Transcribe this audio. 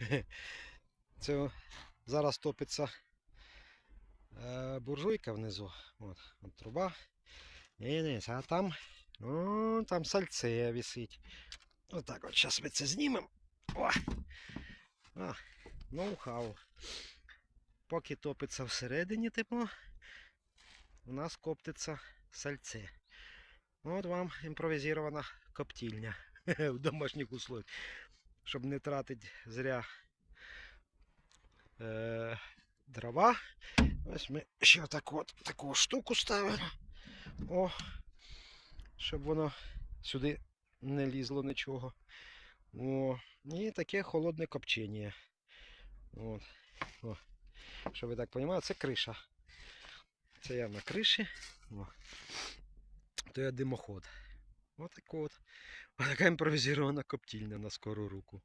Це зараз топиться е, буржуйка внизу. От, от труба. Дивись, а там, о, там сальце висить. Отак от зараз ми це знімемо. Ноу-хау. Поки топиться всередині тепло, у нас коптиться сальце. От вам імпровізована коптільня в домашніх условиях. Щоб не тратити зря е, дрова. Ось ми ще так от таку штуку ставимо. О, щоб воно сюди не лізло нічого. О, і таке холодне копчення. От. О. Щоб ви так розуміли, це криша. Це я на криші. О. То я димоход. Ось так вот. Вот такая импровизированная коптильня на скорую руку.